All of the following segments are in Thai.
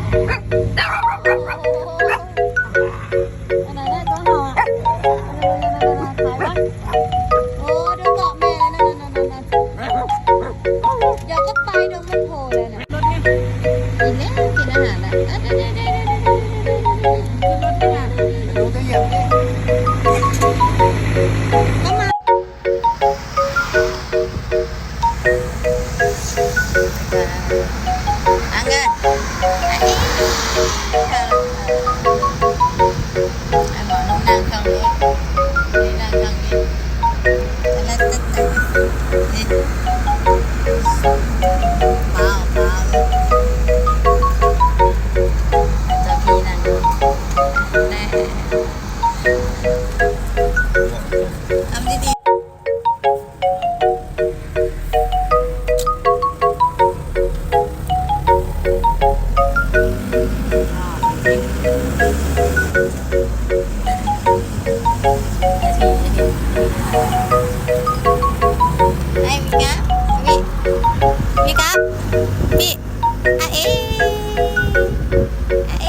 โอ้เดี๋ยวเกาะแม่นั่นนั่นนั่นเดี๋ยวก็ตายเดี๋ยวมัน พี่ครับ พี่อะเออะเ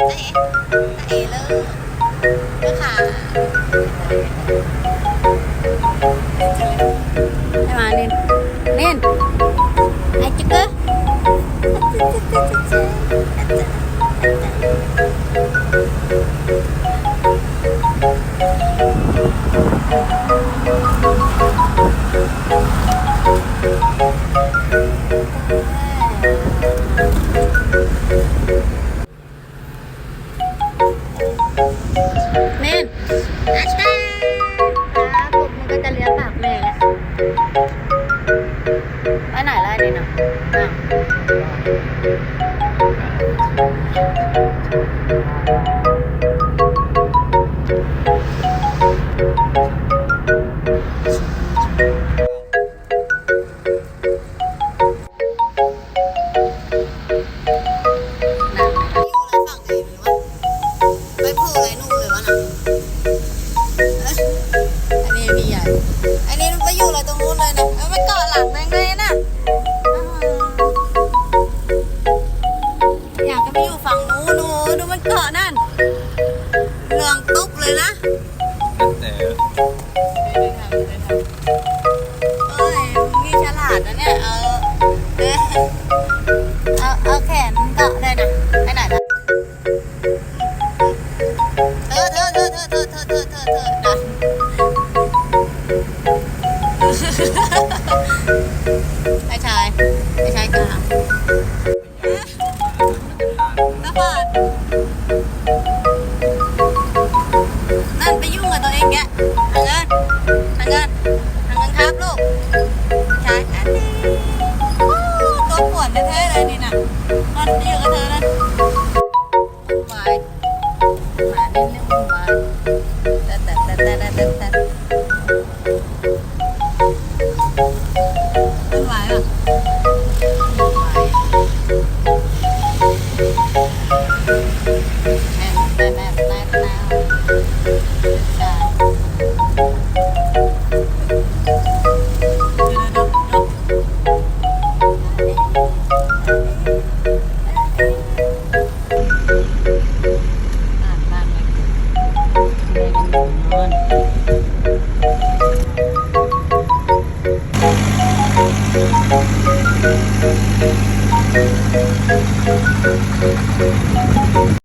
อเอเลิกเลิกค่ะให้มาเน้นเน้นไอจิ๊กเกอร์ Như. Thank you.